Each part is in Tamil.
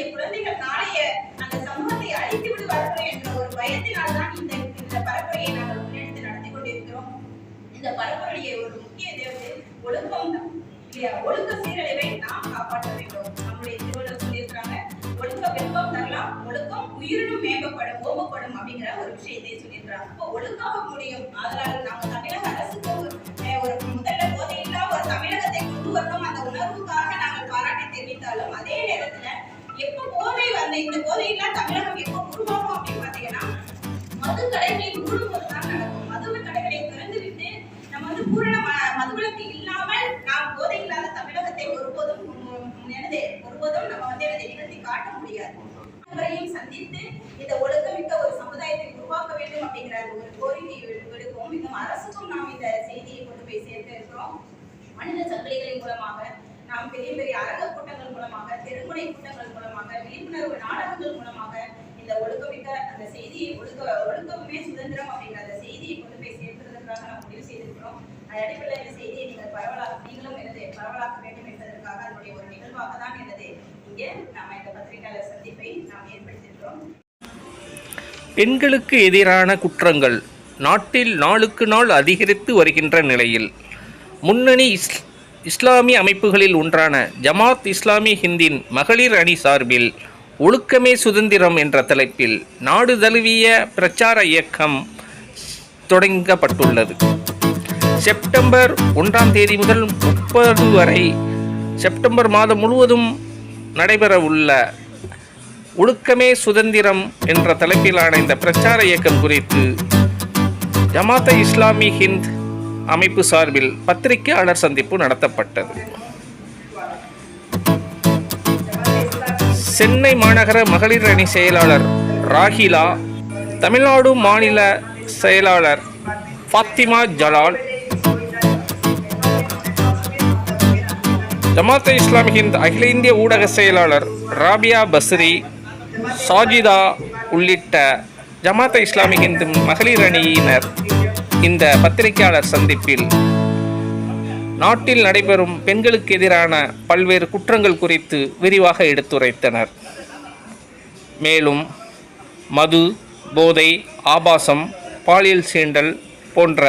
இன்றைய குழந்தைகள் நாளைய அந்த சமூகத்தை அழித்து விடுவார்கள் என்ற ஒரு பயத்தினால் தான் இந்த இந்த பரப்புரையை நாங்கள் முன்னெடுத்து நடத்தி கொண்டிருக்கிறோம். இந்த பரப்புரையை ஒரு முக்கிய தேவை ஒழுக்கம் தான். இல்லையா? ஒழுக்க சீரழிவை நாம் காப்பாற்ற வேண்டும். நம்முடைய திருவள்ளுவர் சொல்லியிருக்கிறாங்க ஒழுக்க வெப்பம் தரலாம் ஒழுக்கம் உயிரினும் மேம்பப்படும் கோபப்படும் அப்படிங்கிற ஒரு விஷயத்தை சொல்லியிருக்கிறாங்க. அப்போ ஒழுக்காக முடியும். அதனால் நம்ம தமிழக அரசுக்கு ஒரு ஒரு முதல்ல போதையில்லா ஒரு தமிழகத்தை கொண்டு வரணும். அந்த உணர்வுக்காக நாங்கள் பாராட்டி தெரிவித்தாலும் அதே நேரத்துல எப்ப போதை வந்த இந்த போதையெல்லாம் தமிழகம் எப்ப உருவாகும் அப்படின்னு பாத்தீங்கன்னா மது கடைகளை மூடும்போது தான் நடக்கும். மது கடைகளை திறந்து விட்டு நம்ம வந்து பூரண மதுவிலக்கு இல்லாமல் நாம் போதை இல்லாத தமிழகத்தை ஒருபோதும் உம், ஒருபோதும் நம்ம வந்து எனது நிகழ்த்தி காட்ட முடியாது. அனைவரையும் சந்தித்து இந்த ஒழுக்கமிக்க ஒரு சமுதாயத்தை உருவாக்க வேண்டும் அப்படிங்கிற ஒரு கோரிக்கையை விடு- இன்னும் இந்த அரசுக்கும் நாம் இந்த செய்தியை கொண்டு போய் சேர்க்க இருக்கிறோம். மனித சங்கிலிகளின் மூலமாக நாம் பெரிய பெரிய அரங்க கூட்டங்கள் மூலமாக தெருமுனை கூட்டங்கள் மூலமாக விழிப்புணர்வு நாடகங்கள் மூலமாக இந்த ஒழுக்கமிக்க அந்த செய்தியை ஒழுக்க ஒழுக்கமே சுதந்திரம் அப்படிங்கிற அந்த செய்தியை கொண்டு போய் சேர்க்கிறதுக்காக நாம் முடிவு செய்திருக்கிறோம். அது அடிப்படையில் இந்த செய்தியை நீங்கள் பரவலாக நீங்களும் எனது பரவலாக்க வேண்டும் என்பதற்காக அதனுடைய ஒரு நிகழ்வாக தான் எனது இங்கே நாம் இந்த பத்திரிகையாளர் சந்திப்பை நாம் ஏற்படுத்தியிருக்கிறோம். பெண்களுக்கு எதிரான குற்றங்கள் நாட்டில் நாளுக்கு நாள் அதிகரித்து வருகின்ற நிலையில் முன்னணி இஸ் இஸ்லாமிய அமைப்புகளில் ஒன்றான ஜமாத் இஸ்லாமி ஹிந்தின் மகளிர் அணி சார்பில் ஒழுக்கமே சுதந்திரம் என்ற தலைப்பில் நாடு தழுவிய பிரச்சார இயக்கம் தொடங்கப்பட்டுள்ளது. செப்டம்பர் ஒன்றாம் தேதி முதல் முப்பது வரை செப்டம்பர் மாதம் முழுவதும் நடைபெறவுள்ள ஒழுக்கமே சுதந்திரம் என்ற தலைப்பிலான இந்த பிரச்சார இயக்கம் குறித்து ஜமாத்த இஸ்லாமி ஹிந்த் அமைப்பு சார்பில் பத்திரிகையாளர் சந்திப்பு நடத்தப்பட்டது. சென்னை மாநகர மகளிர் அணி செயலாளர் ராஹிலா தமிழ்நாடு மாநில செயலாளர் ஃபாத்திமா ஜலால் ஜமாத் இஸ்லாமி ஹிந்த் அகில இந்திய ஊடக செயலாளர் ராபியா பஸ்ரி சாஜிதா உள்ளிட்ட ஜமாத் இஸ்லாமி ஹிந்து மகளிர் அணியினர் இந்த பத்திரிகையாளர் சந்திப்பில் நாட்டில் நடைபெறும் பெண்களுக்கு எதிரான பல்வேறு குற்றங்கள் குறித்து விரிவாக எடுத்துரைத்தனர். மேலும் மது போதை ஆபாசம் பாலியல் சீண்டல் போன்ற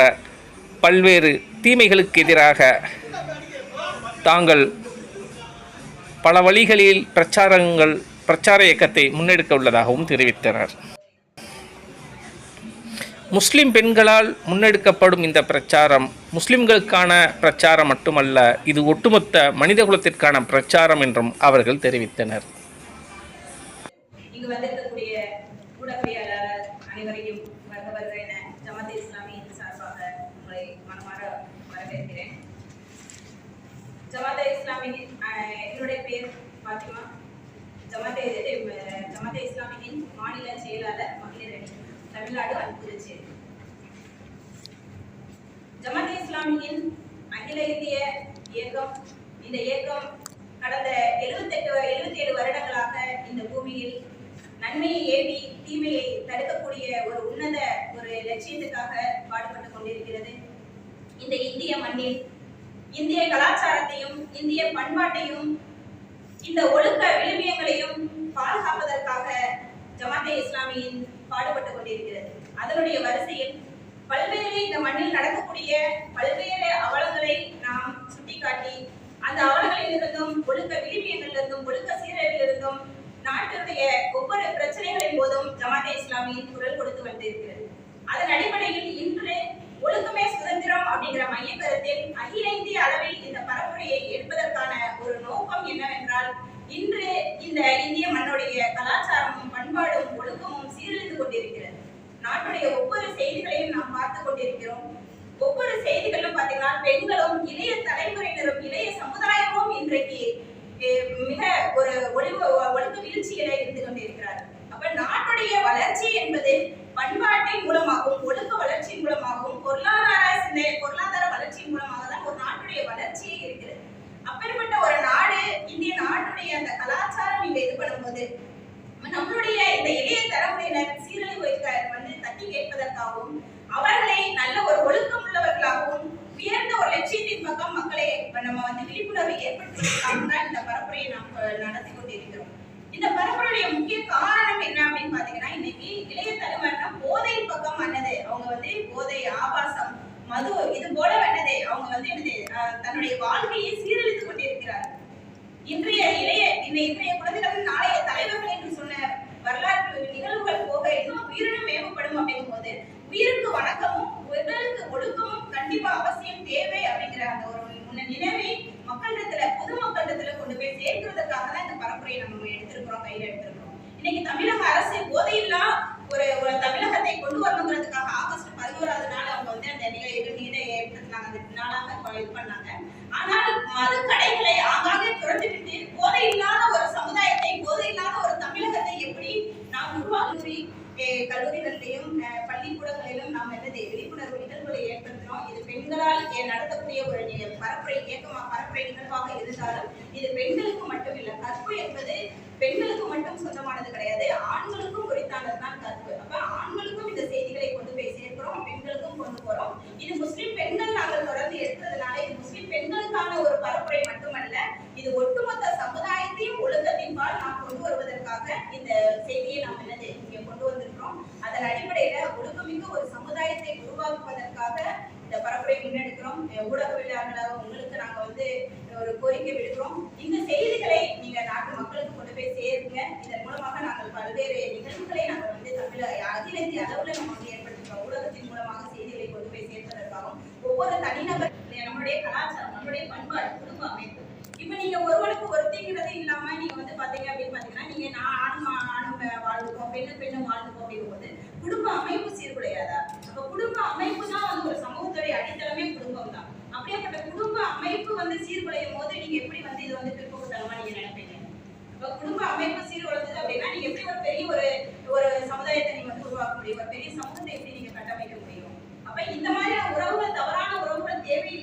பல்வேறு தீமைகளுக்கு எதிராக தாங்கள் பல வழிகளில் பிரச்சாரங்கள் பிரச்சார இயக்கத்தை முன்னெடுக்க உள்ளதாகவும் தெரிவித்தனர். முஸ்லிம் பெண்களால் முன்னெடுக்கப்படும் இந்த பிரச்சாரம் முஸ்லிம்களுக்கான பிரச்சாரம் மட்டுமல்ல இது ஒட்டுமொத்த மனிதகுலத்திற்கான பிரச்சாரம் என்றும் அவர்கள் தெரிவித்தனர். என்னுடைய பேர் பாத்திமா. இஸ்லாமியின் மாநில செயலாளர் மகளிர் அணி. தமிழ்நாடு and புதுச்சேரி ஜமாத் இஸ்லாமியின் அகில இந்திய இயக்கம் இந்த இயக்கம் கடந்த எழுபத்தெட்டு எழுபத்தி ஏழு வருடங்களாக இந்த பூமியில் நன்மையை ஏவி தீமையை தடுக்கக்கூடிய ஒரு உன்னத ஒரு லட்சியத்துக்காக பாடுபட்டு கொண்டிருக்கிறது. இந்த இந்திய மண்ணில் இந்திய கலாச்சாரத்தையும் இந்திய பண்பாட்டையும் இந்த ஒழுக்க விழுமியங்களையும் பாதுகாப்பதற்காக ஜமாத்தே இஸ்லாமியின் பாடுபட்டு கொண்டிருக்கிறது. அதனுடைய வரிசையில் பல்வேறு இந்த மண்ணில் நடக்கக்கூடிய பல்வேறு அவலங்களை நாம் சுட்டிக்காட்டி அந்த அவலங்களிலிருந்தும் ஒழுக்க விழுமியங்களிலிருந்தும் ஒழுக்க சீரழிவிலிருந்தும் நாட்டினுடைய ஒவ்வொரு பிரச்சனைகளின் போதும் ஜமாத்தே இஸ்லாமியின் குரல் கொடுத்து வந்திருக்கிறது. அதன் அடிப்படையில் இன்று ஒழுக்கமே சுதந்திரம் அப்படிங்கிற மையக்கருத்தில் அகில இந்திய அளவில் இந்த பரப்புரையை எடுப்பதற்கான ஒரு நோக்கம் என்னவென்றால் இன்று இந்த இந்திய மண்ணுடைய கலாச்சாரமும் நாட்டுடைய ஒவ்வொரு செய்திகளையும் நாம் பார்த்து கொண்டிருக்கிறோம். ஒவ்வொரு செய்திகளும் பார்த்தீங்கன்னா பெண்களும் இளைய தலைமுறையினரும் இளைய சமுதாயமும் இன்றைக்கு மிக ஒரு ஒளிவு ஒழுங்கு வீழ்ச்சியில இருந்து கொண்டிருக்கிறார் அப்ப நாட்டுடைய வளர்ச்சி என்பது பண்பாட்டின் மூலமாகவும் ஒழுக்க வளர்ச்சி மூலமாகவும் பொருளாதார சிந்தனை பொருளாதார வளர்ச்சி மூலமாக தான் ஒரு நாட்டுடைய வளர்ச்சியே இருக்கிறது. அப்பேற்பட்ட ஒரு நாடு இந்திய நாட்டுடைய அந்த கலாச்சாரம் இங்க இது பண்ணும்போது நம்மளுடைய இந்த இளைய தலைமுறையினர் தட்டி அவர்களை நல்ல ஒரு ஒழுக்கம் உள்ளவர்களாகவும் உயர்ந்த ஒரு லட்சியத்தின் பக்கம் மக்களை நம்ம வந்து விழிப்புணர்வை ஏற்படுத்துவதற்காக தான் இந்த பரப்புரையை நாம் நடத்தி கொண்டிருக்கிறோம். இந்த பரப்புரையுடைய முக்கிய காரணம் என்ன அப்படின்னு பாத்தீங்கன்னா இன்னைக்கு இளைய தலைமுறைனா போதையின் பக்கம் வந்தது. அவங்க வந்து போதை ஆபாசம் மது இது போல வந்தது. அவங்க வந்து என்னது தன்னுடைய வாழ்க்கையை சீரழித்துக் கொண்டிருக்கிறார் இன்றைய இளைய இந்த இன்றைய குழந்தைகள் நாளைய தலைவர்கள் என்று சொன்ன வரலாற்று நிகழ்வுகள் போக இன்னும் உயிரினும் மேம்படும் அப்படிங்கும் போது உயிருக்கு வணக்கமும் உடலுக்கு ஒழுக்கமும் கண்டிப்பா அவசியம் தேவை அப்படிங்கிற அந்த ஒரு முன்ன நினைவை மக்களிடத்துல பொதுமக்களிடத்துல கொண்டு போய் சேர்க்கிறதுக்காக தான் இந்த பரப்புரையை நம்ம எடுத்திருக்கிறோம் கையில எடுத்திருக்கிறோம். இன்னைக்கு தமிழக அரசு போதையில்லா ஒரு ஒரு தமிழகத்தை கொண்டு வரணுங்கிறதுக்காக ஆகஸ்ட் பதினோராவது நாள் அவங்க வந்து அந்த நிகழ்வு இதை ஏற்படுத்தினாங்க. அந்த நாளாக இது பண்ணாங்க. ஆனால் மது கடைகளை ஆங்காங்கே திறந்து விட்டு போதை இல்லாத ஒரு சமுதாயத்தை போதை இல்லாத ஒரு தமிழகத்தை எப்படி நாம் உருவாக்கி கல்லூரிகளிலையும் பள்ளிக்கூடங்களிலும் நாம் என்னது விழிப்புணர்வு நிகழ்வுகளை ஏற்படுத்தினோம் இது பெண்களால் நடத்தக்கூடிய ஒரு பரப்புரை இயக்கமாக பரப்புரை நிகழ்வாக இருந்தாலும் இது பெண்கள் மட்டும் இல்ல கற்பு என்பது பெண்களுக்கு மட்டும் சொந்தமானது கிடையாது ஆண்களுக்கும் குறித்தானதுதான் தான் கற்பு. அப்ப ஆண்களுக்கும் இந்த செய்திகளை கொண்டு போய் சேர்க்கிறோம் பெண்களுக்கும் கொண்டு போறோம். இது முஸ்லிம் பெண்கள் நாங்கள் தொடர்ந்து எடுத்ததுனால இது முஸ்லிம் பெண்களுக்கான ஒரு பரப்புரை மட்டுமல்ல இது ஒட்டுமொத்த சமுதாயத்தையும் ஒழுக்கத்தின்பால் நாம் கொண்டு வருவதற்காக இந்த செய்தியை நாம் என்னது இங்கே கொண்டு வந்திருக்கிறோம். அதன் அடிப்படையில ஒழுக்கமிக்க ஒரு சமுதாயத்தை உருவாக்குவதற்காக இந்த பரப்புரை முன்னெடுக்கிறோம். ஊடகவியலாளர்களாக உங்களுக்கு நாங்க வந்து ஒரு கோரிக்கை விடுக்கிறோம். இந்த செய்திகளை நீங்க நாட்டு மக்களுக்கு கொண்டு போய் சேருங்க. இதன் மூலமாக நாங்கள் பல்வேறு நிகழ்வுகளை நாங்கள் வந்து தமிழ அகில இந்திய அளவுல நம்ம வந்து ஏற்படுத்திருக்கோம் ஊடகத்தின் மூலமாக செய்திகளை கொண்டு போய் சேர்ப்பதற்காகவும் ஒவ்வொரு தனிநபர் நம்மளுடைய கலாச்சாரம் நம்மளுடைய பண்பாடு குடும்ப அமைப்பு. இப்ப நீங்க ஒருவனுக்கு ஒருத்திங்கிறது இல்லாம நீங்க வந்து பாத்தீங்க அப்படின்னு பாத்தீங்கன்னா நீங்க நான் ஆணும் ஆணும் வாழ்ந்துக்கோம் பெண்ணு பெண்ணும் வாழ்ந்துக்கோம் அப்படிங்கும்போது குடும்ப அமைப்பு சீர்குலையாதா? அப்ப குடும்ப அமைப்பு தான் வந்து ஒரு சமூகத்துடைய அடித்தளமே குடும்பம் தான் அப்படியேப்பட்ட அமைப்பு வந்து சீர்குலையும் போது நீங்க எப்படி வந்து இது வந்து பிற்போக்குத்தனமா நீங்க நினைப்பீங்க இப்ப குடும்ப அமைப்பு சீர்குலைஞ்சது அப்படின்னா நீங்க எப்படி ஒரு பெரிய ஒரு ஒரு சமுதாயத்தை நீங்க வந்து உருவாக்க முடியும்? ஒரு பெரிய சமூகத்தை எப்படி நீங்க கட்டமைக்க முடியும்? அப்ப இந்த மாதிரியான உறவுகள் தவறான உறவுகள் தேவையில்லை